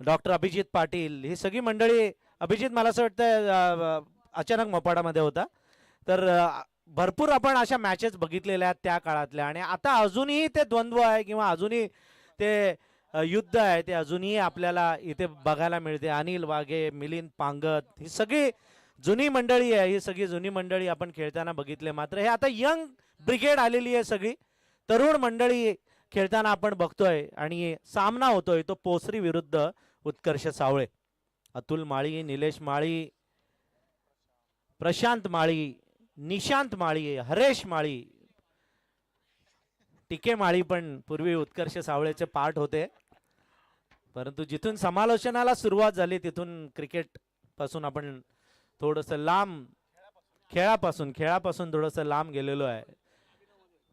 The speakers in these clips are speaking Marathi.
डॉक्टर अभिजित पाटील ही सगळी मंडळी अभिजित मला असं वाटतं अचानक मोपाडामध्ये होता. तर भरपूर आपण अशा मॅचेस बघितलेल्या आहेत त्या काळातल्या आणि आता अजूनही ते द्वंद्व आहे किंवा अजूनही ते युद्ध आहे ते अजूनही आपल्याला इथे बघायला मिळते. अनिल वाघे मिलिंद पांगत ही सगळी जुनी मंडळी आहे ही सगळी जुनी मंडळी आपण खेळताना बघितले. मात्र हे आता यंग ब्रिगेड आलेली आहे सगळी. तरुण मंडळी खेळताना आपण बघतोय आणि सामना होतोय तो पोसरी विरुद्ध उत्कर्ष सावळे. अतुल माळी निलेश माळी प्रशांत माळी निशांत माळी हरेश माळी टिके माळी पण पूर्वी उत्कर्ष सावळेचे पार्ट होते. परंतु जिथून समालोचनाला सुरुवात झाली तिथून क्रिकेटपासून आपण थोडंसं लांब खेळापासून खेळापासून थोडंसं लांब गेलेलो आहे.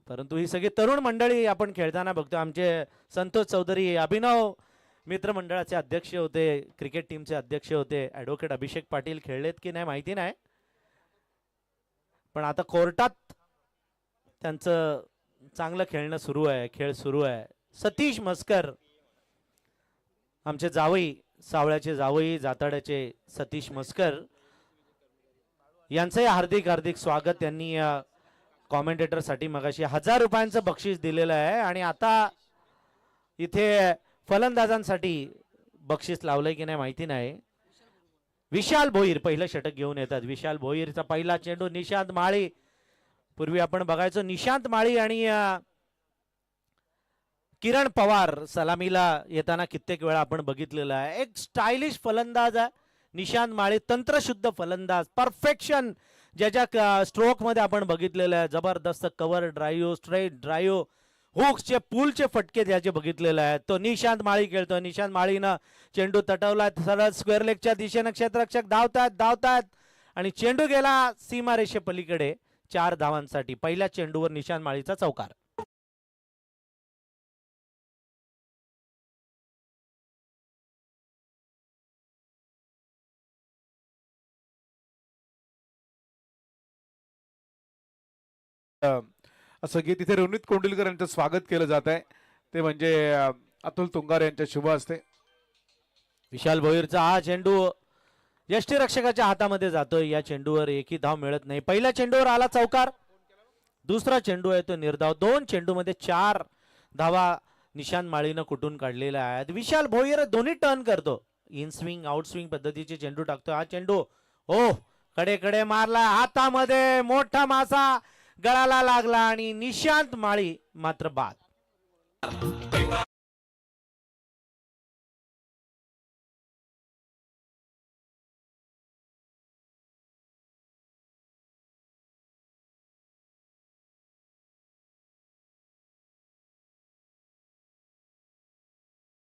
परंतु ही सगळी तरुण मंडळी आपण खेळताना बघतो. आमचे संतोष चौधरी अभिनव मित्रमंडळाचे अध्यक्ष होते क्रिकेट टीमचे अध्यक्ष होते. ॲडव्होकेट अभिषेक पाटील खेळलेत की नाही माहिती नाही. पण आता कोर्टात त्यांचं चांगलं खेळणं सुरू आहे खेळ सुरू आहे. सतीश मस्कर आमचे जावई सावळ्याचे जावई जाताड्याचे सतीश मस्कर यांचंही हार्दिक हार्दिक स्वागत. त्यांनी या कॉमेंटेटरसाठी मगाशी हजार रुपयांचं बक्षीस दिलेलं आहे आणि आता इथे फलंदाजांसाठी बक्षीस लावलंय की नाही माहिती नाही. विशाल भोईर पहिलं षटक घेऊन येतात. विशाल भोईरचा पहिला चेंडू निशांत माळी. पूर्वी आपण बघायचो निशांत माळी आणि किरण पवार सलामीला येताना कित्येक वेळा आपण बघितलेलं आहे. एक स्टायलिश फलंदाज आहे. निशांत माळी तंत्रशुद्ध फलंदाज. परफेक्शन. ज्याच्या स्ट्रोकमध्ये आपण बघितलेलं आहे जबरदस्त कव्हर ड्राईव्ह स्ट्रेट ड्राईव्ह हुक्सचे पूलचे फटके त्याचे बघितलेले आहेत तो निशांत माळी खेळतो. निशांत माळीनं चेंडू तटवला. सरळ स्क्वेअर लेगच्या दिशेनं क्षेत्ररक्षक धावतात धावतात. आणि चेंडू गेला सीमारेषे पलीकडे चार धावांसाठी. पहिल्या चेंडूवर निशांत माळीचा चौकार. असं की तिथे रोनित कोंडिलकर यांचं स्वागत केलं जात आहे. ते म्हणजे अतुल तुंगार यांच्या शुभ असते विशाल भोईरचा हा चेंडू यष्टीरक्षकाच्या हातामध्ये जातोय. या चेंडूवर एकही धाव मिळत नाही. पहिल्या चेंडूवर आला चौकार. दुसरा चेंडू आहे तो निर्धाव. दोन चेंडूमध्ये चार धावा निशांत माळीनं कुठून काढलेल्या आहेत. विशाल भोईर दोन्ही टर्न करतो. इन स्विंग आउट स्विंग पद्धतीचे चेंडू टाकतो. हा चेंडू हो कडे कडे मारला हातामध्ये मोठा मासा. गळाला लागला आणि निशांत माळी मात्र बाद.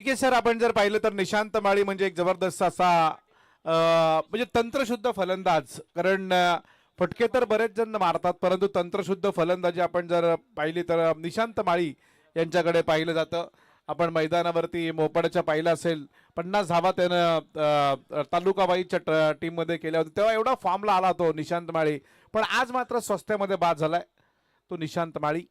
ठीक आहे सर आपण जर पाहिलं तर निशांत माळी म्हणजे एक जबरदस्त असा म्हणजे तंत्रशुद्ध फलंदाज. कारण फटके तर बरेच जण मारतात परंतु तंत्रशुद्ध फलंदाजी आपण जर पाहिली तर निशांत माळी यांच्याकडे पाहिलं जातं. आपण मैदानावरती मोपाड्याच्या पाहिलं असेल पन्नास धावा त्यानं तालुकाबाईच्या टीममध्ये केल्या होत्या. तेव्हा एवढा फॉर्मला आला तो निशांत माळी. पण आज मात्र स्वस्त्यामध्ये बाद झालाय तो निशांत माळी.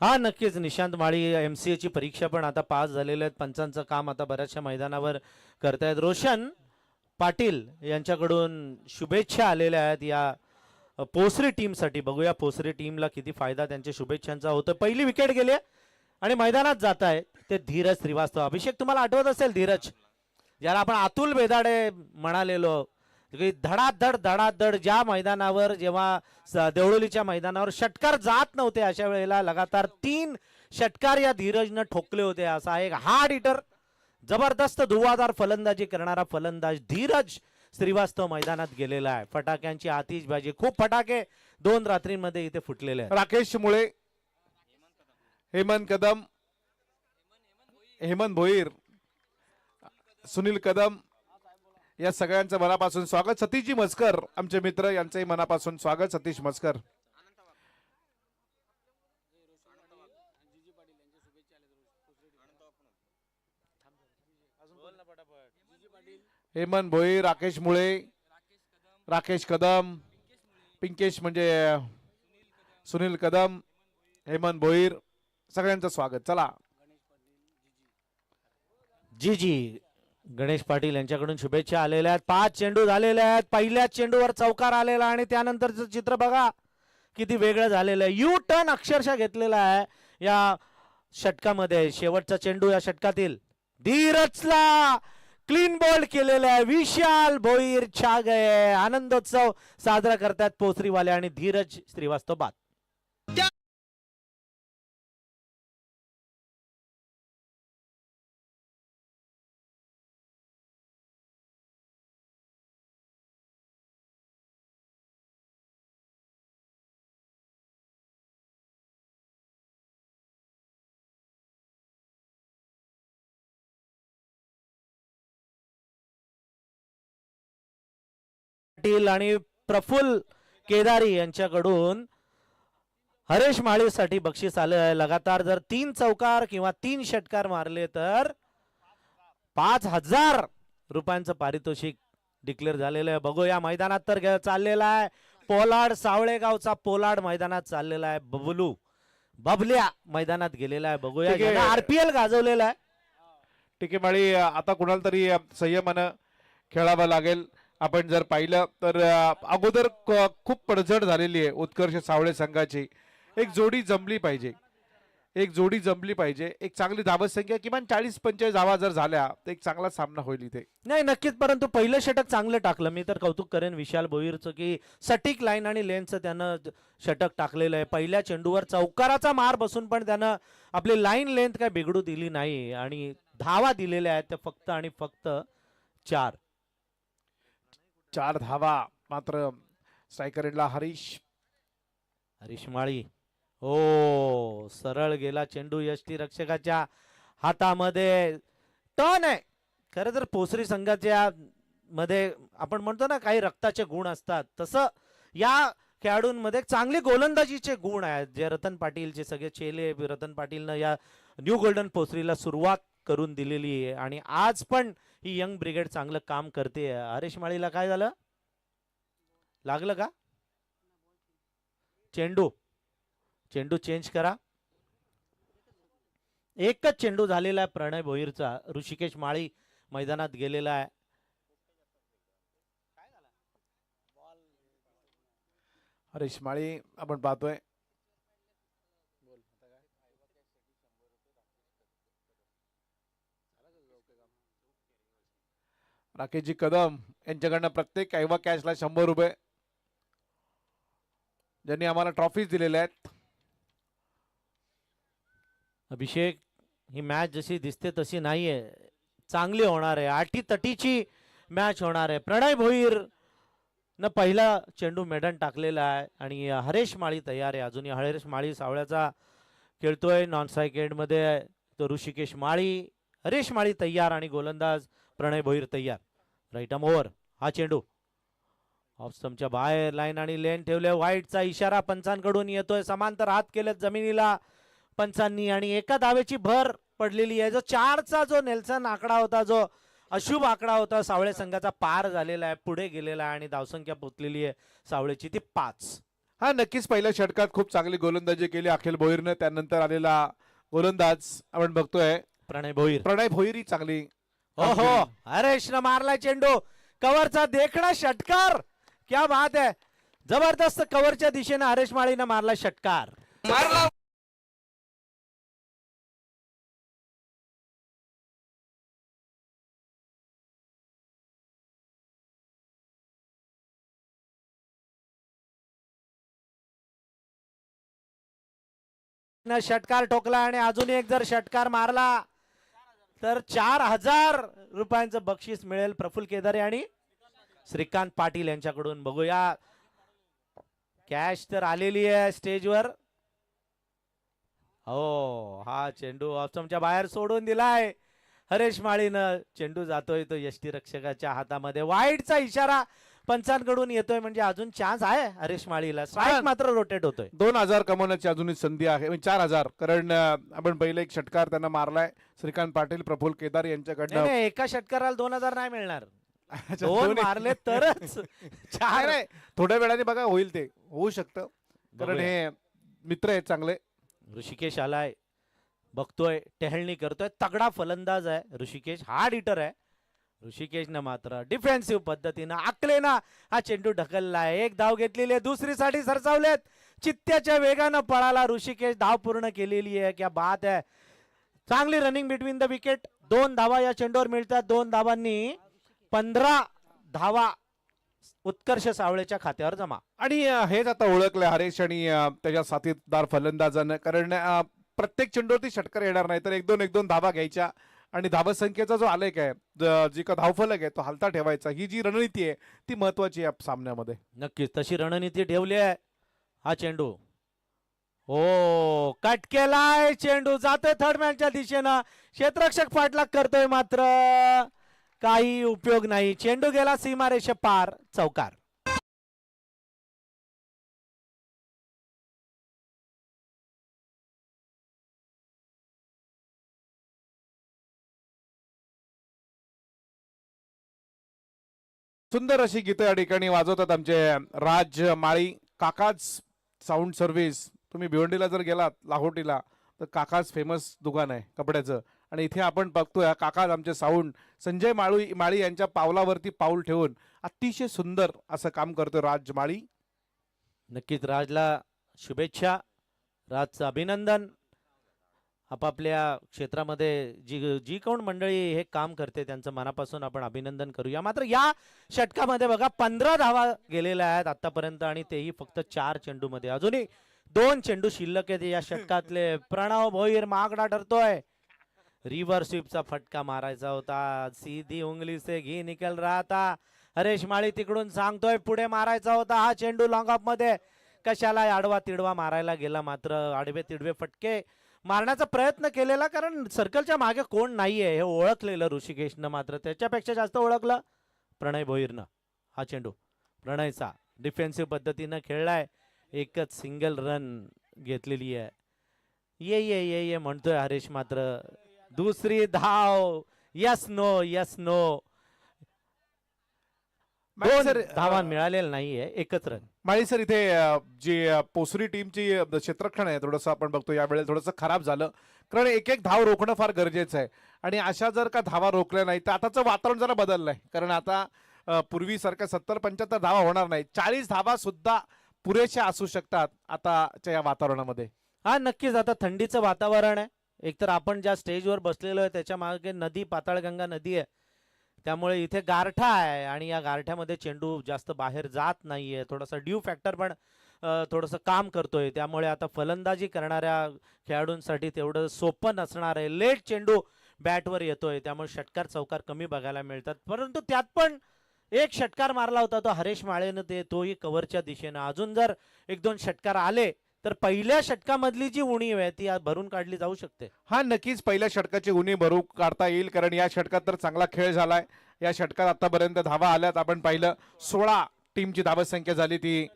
हा नक्कीच. निशांत माळी एम सी एची परीक्षा पण आता पास झालेले आहेत. पंचांचं काम आता बऱ्याचशा मैदानावर करतायत. रोशन पाटील यांच्याकडून शुभेच्छा आलेल्या आहेत या पोसरी टीमसाठी. बघूया पोसरी टीमला किती फायदा त्यांच्या शुभेच्छांचा होतो पहिली विकेट गेली आणि मैदानात जात आहे ते धीरज श्रीवास्तव. अभिषेक तुम्हाला आठवत असेल धीरज? ज्याला आपण अतुल बेदाडे म्हणालेलो. की धडाधड धडाधड ज्या मैदानावर जेव्हा स- देवळोलीच्या मैदानावर षटकार जात नव्हते अशा वेळेला लगातार तीन षटकार या धीरजनं ठोकले होते. असा एक हार्ड इटर जबरदस्त धुवाधार फलंदाजी करणारा फलंदाज धीरज श्रीवास्तव मैदानात गेलेला आहे. फटाक्यांची आतिषबाजी खूप फटाके दोन रात्रींमध्ये इथे फुटलेले आहेत. राकेश मुळे हेमंत कदम हेमंत भोईर सुनील कदम या सगळ्यांचं मनापासून स्वागत. सतीशजी मस्कर आमचे मित्र यांचंही मनापासून स्वागत. सतीश मस्कर हेमंत भोईर राकेश मुळे. राकेश कदम. पिंकेश म्हणजे सुनील कदम. हेमंत भोईर सगळ्यांचं स्वागत. चला. जी जी. गणेश पाटील यांच्याकडून शुभेच्छा आलेल्या आहेत. पाच चेंडू झालेले आहेत. पहिल्याच चेंडूवर चौकार आलेला आणि त्यानंतरचं चित्र बघा किती वेगळं झालेलं आहे. यू टर्न अक्षरशः घेतलेला आहे या षटकामध्ये. शेवटचा चेंडू या षटकातील. धीरजला क्लीन बोल्ड केलेला आहे विशाल भोईर छा आनंदोत्सव साजरा करतात पोसरीवाले आणि धीरज श्रीवास्तव बाद. पाटील आणि प्रफुल्ल केदारी यांच्याकडून हरेश माळीसाठी बक्षीस आलं लगातार जर तीन चौकार किंवा तीन षटकार मारले तर पाच हजार रुपयांचं पारितोषिक डिक्लेअर झालेलं आहे. बघूया मैदानात तर चाललेला आहे. पोलाड सावळेगावचा पोलाड मैदानात चाललेला आहे. बबलू बबल्या मैदानात गेलेला आहे. बघूया. आरपीएल गाजवलेला आहे. टिकेमाळी आता कुणाला तरी संयमानं खेळावं लागेल. आपण जर पाहिलं तर अगोदर खूप पडझड झालेली आहे उत्कर्ष सावळे संघाची. एक जोडी जमली पाहिजे. एक जोडी जमली पाहिजे. एक चांगली धावत संख्या किमान चाळीस पंचेचाळीस धावा जर झाल्या तर एक चांगला सामना होईल इथे. नाही नक्कीच परंतु पहिलं षटक चांगलं टाकलं. मी तर कौतुक करेन विशाल भोईरचं की सटीक लाईन आणि लेनचं त्यानं षटक टाकलेलं आहे. पहिल्या चेंडूवर चौकाराचा मार बसून पण त्यानं आपली लाईन लेंथ काय बिघडू दिली नाही. आणि धावा दिलेल्या आहेत त्या फक्त आणि फक्त चार. चार धावा मात्र स्ट्रायकर एंडला हरीश. हरीश माळी. हो सरळ गेला चेंडू यष्टी रक्षकाच्या हातामध्ये. टर्न आहे. खरं तर पोसरी संघाच्या मध्ये आपण म्हणतो ना काही रक्ताचे गुण असतात. तसं या खेळाडूंमध्ये चांगले गोलंदाजीचे गुण आहेत. जे रतन पाटीलचे सगळे चेले रतन पाटीलनं या न्यू गोल्डन पोसरीला सुरुवात करून दिलेली आहे. आणि आज पण ही यंग ब्रिगेड चांगलं काम करते. हरेश माळीला काय झालं? लागलं का? चेंडू. चेंडू चेंज करा. एकच चेंडू झालेला आहे प्रणय भोईरचा. ऋषिकेश माळी मैदानात गेलेला आहे. हरेश माळी आपण पाहतोय राकेशजी कदम यांच्याकडनं प्रत्येक कैवा कॅचला शंभर रुपये. ज्यांनी आम्हाला ट्रॉफीज दिलेल्या आहेत. अभिषेक ही मॅच जशी दिसते तशी नाही आहे चांगली होणार आहे. आठीतटीची मॅच होणार आहे. प्रणय भोईर न पहिला चेंडू मेडन टाकलेला आहे आणि हरेश माळी तयार आहे. अजूनही हरेश माळी सावळ्याचा खेळतोय. नॉन एंडमध्ये तो ऋषिकेश माळी हरेश माळी तयार आणि गोलंदाज प्रणय भोईर तयार. राईट आम ओव्हर हा चेंडू. ऑफ स्टंपच्या बाहेर लाईन आणि लेन ठेवले वाईटचा इशारा पंचांकडून येतोय. समांतर हात केलेत जमिनीला. पंचांनी आणि एका धावेची भर पडलेली आहे. जो चारचा जो नेल्सन आकडा होता जो अशुभ आकडा होता सावळे संघाचा पार झालेला आहे पुढे गेलेला आहे आणि धावसंख्या पोचलेली आहे सावळेची ती पाच. हा नक्कीच पहिल्या षटकात खूप चांगली गोलंदाजी केली अखिल भोईरनं. त्यानंतर आलेला गोलंदाज आपण बघतोय. प्रणय भोईर. प्रणय भोईरही चांगली हो हो हरेश न मारलाय चेंडू. कव्हरचा देखणा षटकार. क्या बात आहे. जबरदस्त कव्हरच्या दिशेने हरेश माळीनं मारला षटकार. न षटकार ठोकला आणि अजून एक जर षटकार मारला. तर चार हजार रुपयांचं बक्षीस मिळेल प्रफुल केदारे आणि श्रीकांत पाटील यांच्याकडून. बघूया. कॅश तर आलेली आहे स्टेजवर. हो हा चेंडू ऑप्शमच्या बाहेर सोडून दिलाय. हरेश माळीनं. चेंडू जातोय तो यष्टी रक्षकाच्या हातामध्ये. वाईटचा इशारा. पंचांकडून येतोय म्हणजे अजून चान्स आहे हरेश माळीला. स्ट्राईक. मात्र रोटेट होतोय. दोन हजार कमवण्याची अजूनही संधी आहे. म्हणजे चार हजार. कारण आपण पहिले एक षटकार त्यांना मारलाय. श्रीकांत पाटील प्रफुल्ल केदार यांच्याकडनं नाही, एका षटकाराला दोन हजार नाही मिळणार. अच्छा, दोन दोन्ही- मारले तरच. नाही, चार नाही, थोड्या वेळाने बघा होईल ते. होऊ शकतं. कारण बघूया. हे मित्र आहेत चांगले. ऋषिकेश आलाय. बघतोय टेहळणी करतोय. तगडा फलंदाज आहे. ऋषिकेश हार्ड हिटर आहे. ऋषिकेशनं मात्र डिफेन्सिव्ह पद्धतीनं आकलेना हा चेंडू ढकललाय. एक धाव घेतलेली आहे दुसरीसाठी सरसावलेत. चित्त्याच्या वेगानं पळाला ऋषिकेश धाव पूर्ण केलेली आहे. क्या बात आहे. चांगली रनिंग बिटवीन द विकेट दोन धावा या चेंडूवर मिळतात. दोन धावांनी पंधरा धावा उत्कर्ष सावळेच्या खात्यावर जमा. आणि हेच आता ओळखलं हरेश आणि त्याच्या साथीदार फलंदाजानं. कारण प्रत्येक चेंडूवरती षटकर येणार नाही. तर एक दोन एक दोन धावा घ्यायच्या आणि धावसंख्येचा जो आलेख आहे जी का धावफलक आहे तो हलता ठेवायचा. ही जी रणनीती आहे ती महत्वाची आहे सामन्यामध्ये. नक्कीच तशी रणनीती ठेवली आहे. हा चेंडू. हो कट केलाय चेंडू. जातोय थर्ड मॅनच्या दिशेनं. क्षेत्ररक्षक पाठलाग करतोय मात्र. काही उपयोग नाही. चेंडू गेला सीमारेषे पार. चौकार. सुंदर अशी गीतं या ठिकाणी वाजवतात आमचे राज माळी. काकाच साऊंड सर्व्हिस तुम्ही भिवंडीला जर गेलात लाहोटीला तर काकाच फेमस दुकान आहे कपड्याचं. आणि इथे आपण बघतोय काकाच आमचे साऊंड संजय माळी माळी यांच्या पावलावरती पाऊल ठेवून अतिशय सुंदर असं काम करतो राज माळी. नक्कीच राजला शुभेच्छा राजचं अभिनंदन. आपापल्या क्षेत्रामध्ये जी जी कोण मंडळी हे काम करते त्यांचं मनापासून आपण अभिनंदन करूया. मात्र या षटकामध्ये बघा पंधरा धावा गेलेल्या आहेत आतापर्यंत आणि तेही फक्त चार चेंडूमध्ये. अजूनही दोन चेंडू शिल्लक आहेत या षटकातले. प्रणव भोईर महागडा ठरतोय. रिव्हर स्वीपचा फटका मारायचा होता. सीधी उंगली से घी निकल राहता. हरेश माळी तिकडून सांगतोय पुढे मारायचा होता हा चेंडू लॉंग ऑफमध्ये. कशाला आडवा तिडवा मारायला गेला मात्र आडवे तिडवे फटके. मारण्याचा प्रयत्न केलेला कारण सर्कलच्या मागे कोण नाहीये हे ओळखलेलं ऋषिकेशनं मात्र. त्याच्यापेक्षा जास्त ओळखलं प्रणय भोईरनं. हा चेंडू. प्रणयचा. डिफेन्सिव्ह पद्धतीनं खेळलाय. एकच सिंगल रन घेतलेली आहे. ये ये ये ये म्हणतोय हरेश मात्र. दुसरी धाव. यस नो यस नो दोन सर, धावा मिळालेला नाहीये एकच रन. माळी सर इथे जी पोसरी टीमची अ, क्षेत्ररक्षण आहे थोडंसं आपण बघतो यावेळेस थोडंसं खराब झालं. कारण एक एक धाव रोखणं फार गरजेचं आहे. आणि अशा जर का धावा रोखल्या नाही तर आताचं वातावरण जरा बदललंय कारण आता पूर्वीसारख्या सत्तर पंच्याहत्तर धावा होणार नाही चाळीस धावा सुद्धा पुरेशा असू शकतात आताच्या या वातावरणामध्ये. हा नक्कीच. आता थंडीचं वातावरण आहे. एकतर आपण ज्या स्टेजवर बसलेलो आहे त्याच्यामागे नदी पाताळगंगा नदी आहे. त्यामुळे इथे गारठा आहे आणि या गारठ्यामध्ये चेंडू जास्त बाहेर जात नाहीये. थोडासा ड्यू फॅक्टर पण थोडंसं काम करतोय. त्यामुळे आता फलंदाजी करणाऱ्या खेळाडूंसाठी तेवढं सोपं नसणार आहे. लेट चेंडू बॅटवर येतोय. त्यामुळे षटकार चौकार कमी बघायला मिळतात. परंतु त्यात पण एक षटकार मारला होता तो हरेश माळेनं. ते तोही कव्हरच्या दिशेनं. अजून जर एक दोन षटकार आले तर पहिल्या षटकामधली जी उणीव आहे ती भरून काढली जाऊ शकते. हा नक्कीच पहिल्या षटकाची उणी भरू काढता येईल कारण या षटकात तर चांगला खेळ झालाय. या षटकात आतापर्यंत धावा आल्यात. आपण पाहिलं सोळा टीमची धावसंख्या झाली ती.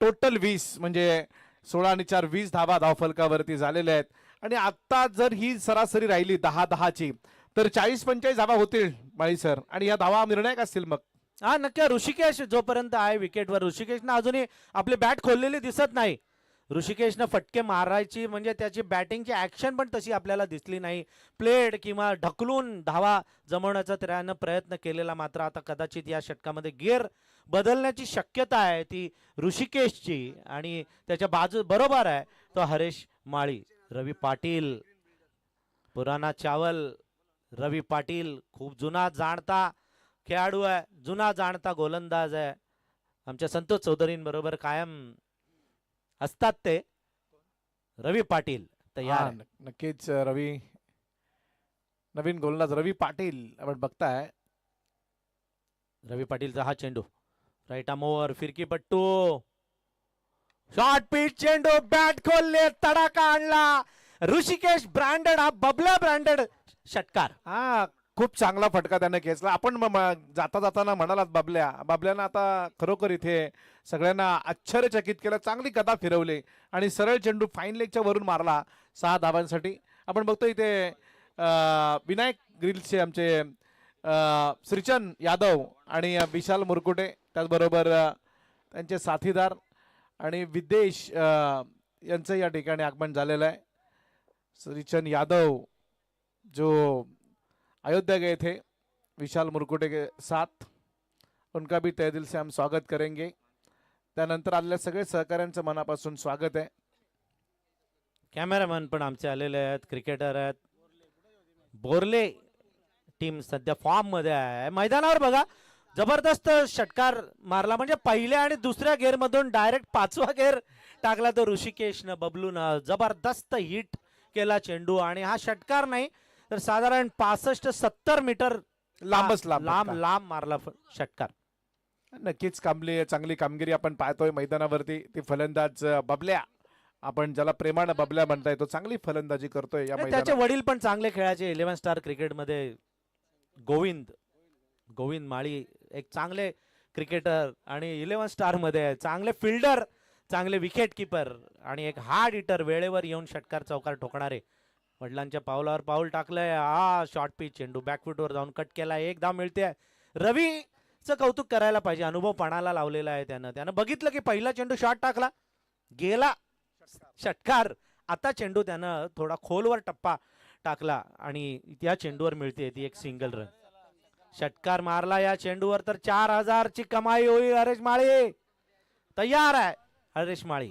टोटल वीस म्हणजे सोळा आणि चार वीस धावा धावफलकावरती झालेल्या आहेत. आणि आता जर ही सरासरी राहिली दहा दहाची तर चाळीस पंचेचाळीस धावा होतील माळी सर. आणि या धावा निर्णायक असतील मग. हा नक्की ऋषिकेश जोपर्यंत आहे विकेटवर ऋषिकेशनं अजूनही आपली बॅट खोललेली दिसत नाही. ऋषिकेशनं फटके मारायची म्हणजे त्याची बॅटिंगची ऍक्शन पण तशी आपल्याला दिसली नाही. प्लेड किंवा ढकलून धावा जमवण्याचा त्यानं प्रयत्न केलेला मात्र आता कदाचित या षटकामध्ये गिअर बदलण्याची शक्यता आहे ती ऋषिकेशची आणि त्याच्या बाजू बरोबर आहे तो हरेश माळी रवी पाटील पुराणा चावल रवी पाटील खूप जुना जाणता खेळाडू आहे जुना जाणता गोलंदाज आहे. आमच्या संतोष चौधरींबरोबर कायम असतात ते. रवी पाटील तयार नक्कीच रवी नवीन गोलंदाज रवी पाटील आपण बघताय. रवी पाटीलचा हा चेंडू. राईट मोवर फिरकी पट्टू शॉर्ट पीच चेंडू बॅट खोलले तडाखा आणला. ऋषिकेश ब्रँडेड हा बबला ब्रँडेड षटकार. हा खूप चांगला फटका त्यानं खेचला. आपण जाता जाताना म्हणालात बाबल्या बाबल्यानं आता खरोखर इथे सगळ्यांना आश्चर्यचकित केलं चांगली कथा फिरवली आणि सरळ चेंडू फाईन लेगच्या वरून मारला सहा धावांसाठी. आपण बघतो इथे विनायक ग्रिल्सचे आमचे श्रीचंद यादव आणि विशाल मुरकुटे त्याचबरोबर त्यांचे साथीदार आणि विदेश यांचं या ठिकाणी आगमन झालेलं आहे. श्रीचंद यादव जो अयोध्या गए थे विशाल मुरकुटे के साथ। उनका भी तहदिल से हम स्वागत करेंगे। त्यानंतर आलेल्या सगळे सहकाऱ्यांचं मनापासून स्वागत आहे। कॅमेरामॅन पण आमचे आलेले आहेत क्रिकेटर आहेत. बोरले टीम सध्या फॉर्ममध्ये आहे. मैदानावर बघा जबरदस्त षटकार मारला. म्हणजे पहिल्या आणि दुसऱ्या गेअरमधून डायरेक्ट पाचवा गेअर टाकला तो ऋषिकेशनं बबलून. जबरदस्त हिट केला चेंडू. आणि हा षटकार नाही तर साधारण पासष्ट सत्तर मीटर लांबच लांब लांब. लांब मारला षटकार नक्कीच कामली चांगली कामगिरी आपण पाहतोय मैदानावरती ती फलंदाज बबल्या आपण ज्याला प्रेमानं बबल्या म्हणताय तो चांगली फलंदाजी करतोय या त्याचे वडील पण चांगले खेळायचे इलेव्हन स्टार क्रिकेटमध्ये गोविंद गोविंद माळी एक चांगले क्रिकेटर आणि इलेव्हन स्टारमध्ये आहे. चांगले फिल्डर चांगले विकेट किपर आणि एक हार्ड हिटर वेळेवर येऊन षटकार चौकार ठोकणारे वडिलांच्या पावलावर पाऊल टाकलंय. हा शॉर्ट पिच चेंडू बॅकफुटवर जाऊन कट केला एकदा मिळते. रवीचं कौतुक करायला पाहिजे. अनुभव पणाला लावलेला आहे त्यानं. त्यानं बघितलं की पहिला चेंडू शॉट टाकला. गेला. षटकार. आता चेंडू त्यानं थोडा खोलवर टप्पा टाकला आणि त्या चेंडूवर मिळते ती एक सिंगल रन षटकार मारला या चेंडूवर तर चार हजारची कमाई होईल हरेश माळी. तयार आहे हरेश माळी.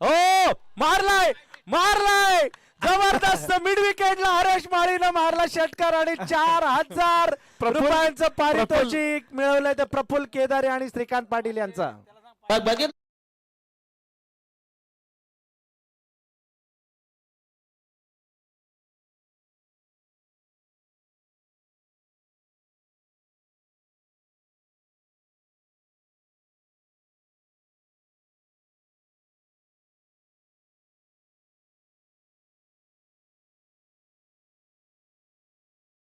हो मारलाय. मारलाय! जबरदस्त मिड विकेटला हरेश माळीनं मारला षटकार आणि चार हजार रुपयांचं पारितोषिक मिळवलंय ते प्रफुल्ल केदारे आणि श्रीकांत पाटील यांचा.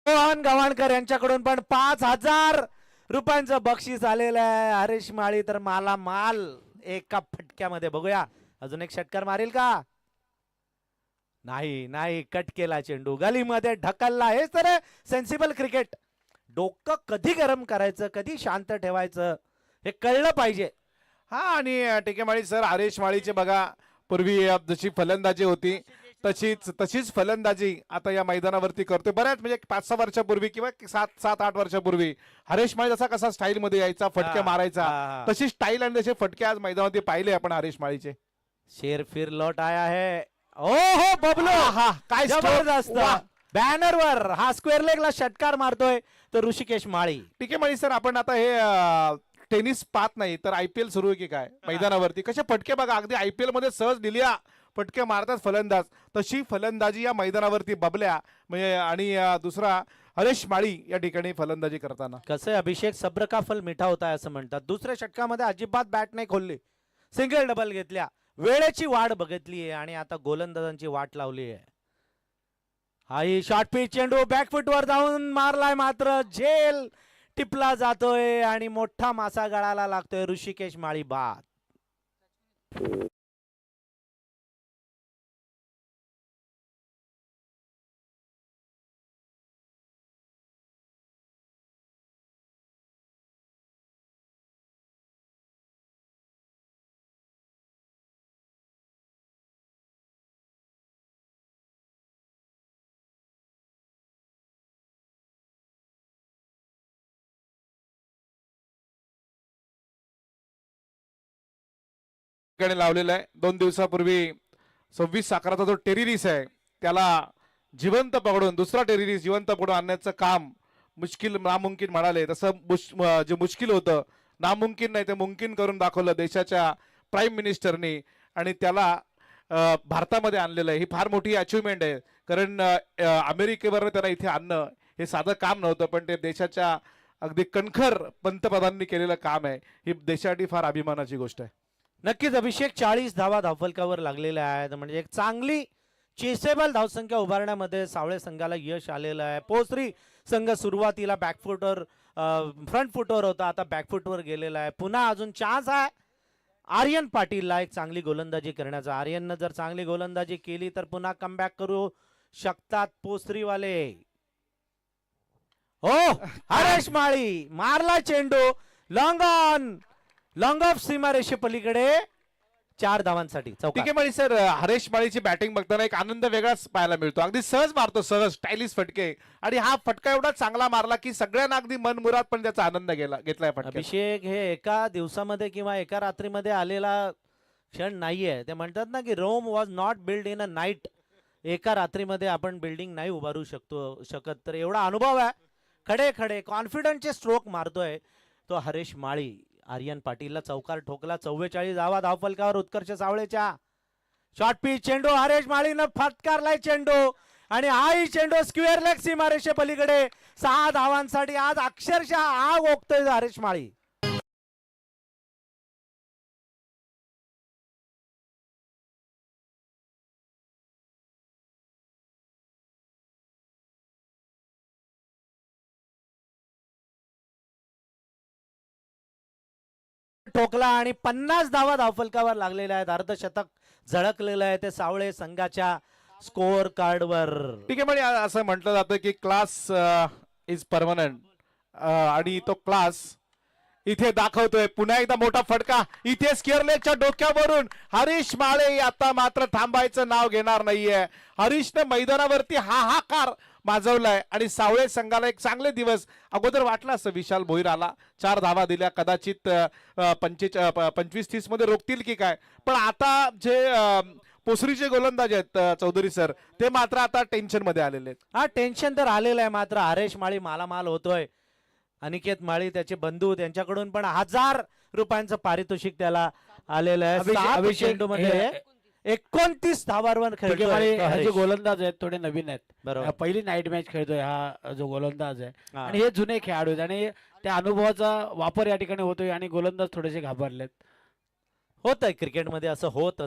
मोहन गव्हाणकर यांच्याकडून पण पाच हजार रुपयांचं बक्षीस आलेलं आहे. हरीश माळी तर माला माल एका फटक्यामध्ये. बघूया. अजून एक षटकार मारेल का? नाही नाही. कट केला चेंडू. गलीमध्ये ढकलला. हेच तर सेन्सिबल क्रिकेट डोकं कधी गरम करायचं कधी शांत ठेवायचं हे कळलं पाहिजे. हा आणि अं, टेकेमाळी सर हरेश माळीचे बघा. पूर्वी जशी फलंदाजी होती तशीच तशीच फलंदाजी आता या मैदानावरती करतोय. बऱ्याच म्हणजे पाच सहा वर्षापूर्वी किंवा सात सात आठ वर्षापूर्वी हरेश माळी जसा कसा स्टाईल मध्ये यायचा फटके हा, मारायचा हा, हा. तशी स्टाईल आणि तसे फटके आज मैदानावरती पाहिले आपण हरेश माळीचे. शेर फिर लौट आया है. ओ हो बबलो आहा, काय. जबरदस्त. वा. बॅनर वर हा स्क्वेअर लेगला षटकार मारतोय तो ऋषिकेश माळी. टेकेमाळी सर आपण आता हे टेनिस पाहत नाही तर आयपीएल सुरू आहे की काय? मैदानावरती. कसे फटके बघा अगदी आयपीएलमध्ये सहज दिल्या. फटके मारतात फलंदाज. तशी फलंदाजी या मैदानावरती बबल्या म्हणजे आणि दुसरा हरेश माळी या ठिकाणी फलंदाजी करताना. कसं आहे, अभिषेक सब्र का फल मिठा होता असं म्हणतात. दुसऱ्या षटकामध्ये अजिबात बॅट नाही खोलली. सिंगल डबल घेतल्या. वेळेची वाट बघितली आहे आणि आता गोलंदाजांची वाट लावली आहे. आई शॉर्ट पिच चेंडू बॅकफुट वर जाऊन मारलाय मात्र झेल टिपला जातोय आणि मोठा मासा गळाला लागतोय ऋषिकेश माळी बाद. ठिकाणी लावलेला आहे. दोन दिवसापूर्वी सव्वीस साखराचा जो टेरिरिस आहे त्याला जिवंत पकडून दुसरा टेरिरिस जिवंत पकडून आणण्याचं काम मुश्किल नामुमकिन म्हणाले. तसं मुश- जे मुश्किल होतं नामुमकिन नाही ते मुमकिन करून दाखवलं देशाच्या प्राईम मिनिस्टरनी आणि त्याला भारतामध्ये आणलेलं आहे. ही फार मोठी अचिव्हमेंट आहे. कारण अमेरिकेवर त्यांना इथे आणणं हे साधं काम नव्हतं पण ते देशाच्या अगदी कणखर पंतप्रधानांनी केलेलं काम आहे. ही देशासाठी फार अभिमानाची गोष्ट आहे. नक्कीच अभिषेक चाळीस धावा धावफलकावर लागलेल्या आहेत. म्हणजे एक चांगली चेसेबल धावसंख्या उभारण्यामध्ये सावळे संघाला यश आलेलं आहे. पोसरी संघ सुरुवातीला बॅकफुटवर फ्रंट फुटवर होता आता बॅकफुटवर गेलेला आहे. पुन्हा अजून चान्स आहे. आर्यन पाटीलला एक चांगली गोलंदाजी करण्याचा. आर्यननं जर चांगली गोलंदाजी केली तर पुन्हा कमबॅक करू शकतात पोसरीवाले. हो हरेश माळी मारला चेंडू. लॉंग ऑन लॉंग ऑफ सीमारेषे पलीकडे चार धावांसाठी. ठीक आहे माळी सर हरेश माळीची बॅटिंग बघताना एक आनंद वेगळाच पाहायला मिळतो. अगदी सहज मारतो सहज. स्टायलिश फटके. आणि हा फटका एवढा चांगला मारला की सगळ्यांना अगदी मनमुरात पण त्याचा आनंद गेला घेतलाय फटका अभिषेक हे एका दिवसामध्ये किंवा एका रात्रीमध्ये आलेला क्षण नाहीये. ते म्हणतात ना की Rome was not build in a night एका रात्रीमध्ये आपण बिल्डिंग नाही उभारू शकतो शकत. तर एवढा अनुभव आहे. खडे खडे कॉन्फिडन्सचे स्ट्रोक मारतोय तो हरेश माळी. आर्यन पाटीलला चौकार ठोकला चव्वेचाळीस धावा धावफलकावर उत्कर्ष सावळेच्या. शॉर्ट पीच चेंडू हरेश माळीनं फटकारलाय चेंडू. आणि हाही चेंडू स्क्वेअर लेग सीमारेषे पलीकडे सहा धावांसाठी आज अक्षरशः आग ओकतोय हरेश माळी. ठोकला आणि पन्नास धावा धावफलकावर लागलेल्या आहेत. अर्धशतक झळकलेलं आहे ते सावळे संघाच्या स्कोअर कार्डवर. ठीक आहे म्हणजे असं म्हटलं जातं की क्लास इज परमनंट आणि तो क्लास इथे दाखवतोय. पुन्हा एकदा मोठा फटका. इथे स्किअरलेच्या डोक्यावरून हरीश माळे आता मात्र थांबायचं नाव घेणार नाहीये. हरीशने मैदानावरती हाहाकार माजवलाय. आणि सावळे संघाला एक चांगले दिवस. अगोदर वाटलं असं विशाल भोईर आला चार धावा दिल्या. कदाचित पंचवीस पंचवीस तीसमध्ये रोखतील की काय? पण आता जे पोसरीचे गोलंदाज आहेत चौधरी सर ते मात्र आता टेन्शनमध्ये आलेले आहेत. हा टेन्शन तर आलेलं आहे मात्र. हरेश माळी मालामाल होतोय. अनिकेत माळी त्याचे बंधू त्यांच्याकडून पण हजार रुपयांचं पारितोषिक त्याला आलेलं आहे. अभिषेक- सात अभिषेक चेंडूमध्ये हे- एकोणतीस धावांवर खेळतोय तो हे जे. गोलंदाज आहेत थोडे नवीन आहेत. बरोबर. हा पहिली नाईट मॅच खेळतोय हा जो गोलंदाज आहे. हा. आणि हे जुने खेळाडू आहेत आणि त्या अनुभवाचा वापर या ठिकाणी होतोय आणि गोलंदाज थोडेसे घाबरलेत. होत आहे क्रिकेटमध्ये असं होत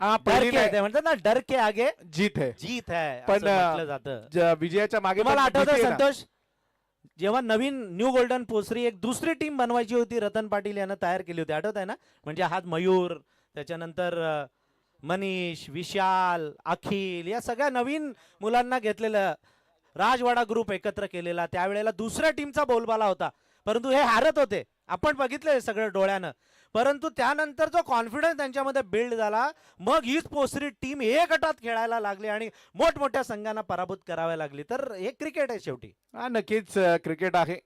हा, ते म्हणतात ना डर के आगे जीत आहे. जीत है पण, जातं. विजयाच्या मागे पण आठवतं. संतोष? जेव्हा नवीन न्यू गोल्डन पोसरी एक दुसरी टीम बनवायची होती रतन पाटील यानं तयार केली होती. आठवत आहे ना? म्हणजे हात मयूर त्याच्यानंतर मनीष विशाल अखिल या सगळ्या नवीन मुलांना घेतलेलं राजवाडा ग्रुप एकत्र केलेला. त्यावेळेला दुसऱ्या टीमचा बोलबाला होता. परंतु हे हारत होते. आपण बघितलं सगळं डोळ्यानं. परंतु त्यानंतर जो कॉन्फिडन्स त्यांच्यामध्ये बिल्ड झाला मग हीच पोसरी टीम हे गटात खेळायला लागली आणि मोठमोठ्या संघांना पराभूत कराव्या लागली. तर हे क्रिकेट आहे शेवटी. हा नक्कीच क्रिकेट आहे.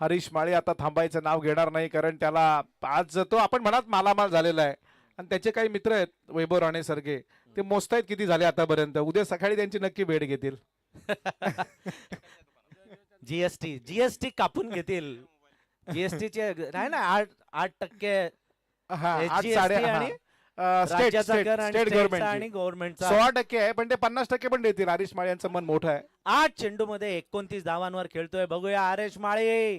हरीश माळी आता थांबायचं नाव घेणार नाही कारण त्याला आज तो आपण म्हणत मालामाल झालेला आहे. आणि त्याचे काही मित्र आहेत वैभव राणे सारखे ते मोजतायत किती झाले आतापर्यंत. उद्या सकाळी त्यांची नक्की भेट घेतील. जीएसटी जीएसटी कापून घेतील. जीएसटीचे नाही ना आठ आठ टक्के हा आठ SGST साडे आणि स्टेट राज्याचा कर आणि स्टेट स्टेटचा आणि गव्हर्नमेंट गव्हर्नमेंटचा सोळा टक्के आहे पण ते पन्नास टक्के पण देतील. हरीश माळी यांचं मन मोठं आहे. आठ चेंडू मध्ये एकोणतीस धावांवर खेळतोय. बघूया आरेश माळे.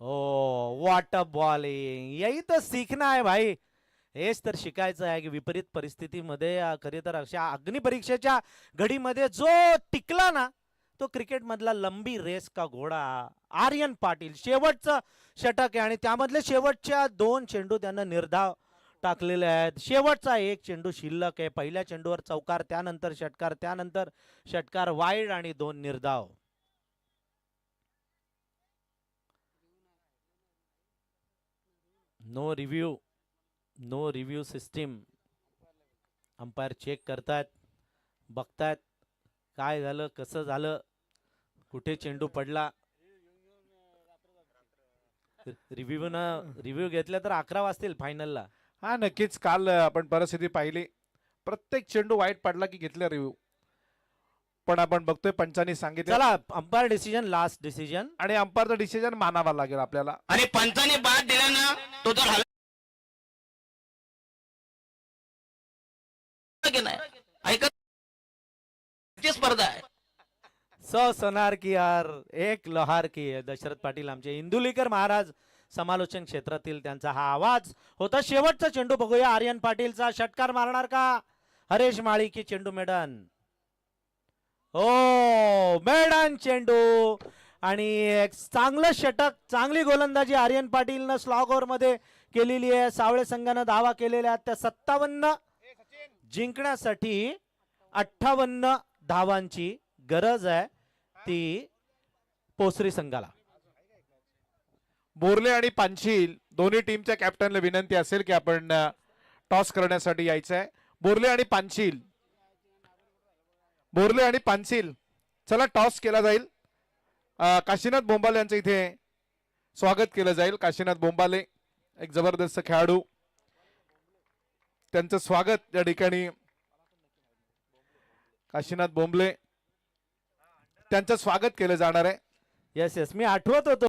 हो वॉट अ बॉलिंग यही तर सीखना है भाई. हेच तर शिकायचं आहे की विपरीत परिस्थितीमध्ये अं, खरे तर अशा अग्निपरीक्षेच्या घडीमध्ये जो टिकला ना तो क्रिकेट मधला लंबी रेस का घोडा. आर्यन पाटील शेवटचं षटक आहे आणि त्यामधले शेवटच्या दोन चेंडू त्यानं निर्धाव टाकलेले आहेत. शेवटचा एक चेंडू शिल्लक आहे. पहिल्या चेंडूवर चौकार त्यानंतर षटकार त्यानंतर षटकार वाईड आणि दोन निर्धाव. No review no review system umpire check करतायत बघतायत काय झालं कसं झालं कुठे चेंडू पडला. रिव्ह्यू न रिव्ह्यू घेतल्या तर अकरा वाजतील फायनलला हा नक्कीच. काल आपण परिस्थिती पाहिली. प्रत्येक चेंडू वाईट पडला की घेतला रिव्ह्यू पण आपण बघतोय पंचांनी सांगितलं चला अंपायर डिसिजन लास्ट डिसिजन आणि अंपायरचं डिसिजन मानावा लागेल आपल्याला. आणि पंचाने बाद तो की नाही? ऐकत ची स्पर्धा आहे. सौ सोनार की यार एक लोहार की आहे. दशरथ पाटील आमचे. इंदुलीकर महाराज समालोचन क्षेत्रातील त्यांचा हा आवाज होता. शेवटचा चेंडू बघूया. आर्यन पाटीलचा षटकार मारणार का? हरेश माळीकी चेंडू मेडन? हो मेडन चेंडू. आणि एक चांगलं षटक चांगली गोलंदाजी आर्यन पाटीलनं स्लॉग ओव्हरमध्ये केलेली आहे. सावळे संघानं धावा केलेल्या त्या सत्तावन्न जिंकण्यासाठी अठ्ठावन्न धावांची गरज आहे ती पोसरी संघाला. बोरले आणि पानशील दोन्ही टीमच्या कॅप्टनला विनंती असेल की आपण टॉस करण्यासाठी यायचं आहे बोरले आणि पानशील बोरले आणि पानशील चला टॉस केला जाईल. काशीनाथ बोंबाले यांचं इथे स्वागत केलं जाईल. काशीनाथ बोंबाले एक जबरदस्त खेळाडू. त्यांचं स्वागत या ठिकाणी. काशीनाथ बोंबले. त्यांचं स्वागत केलं जाणार आहे. येस येस मी आठवत होतो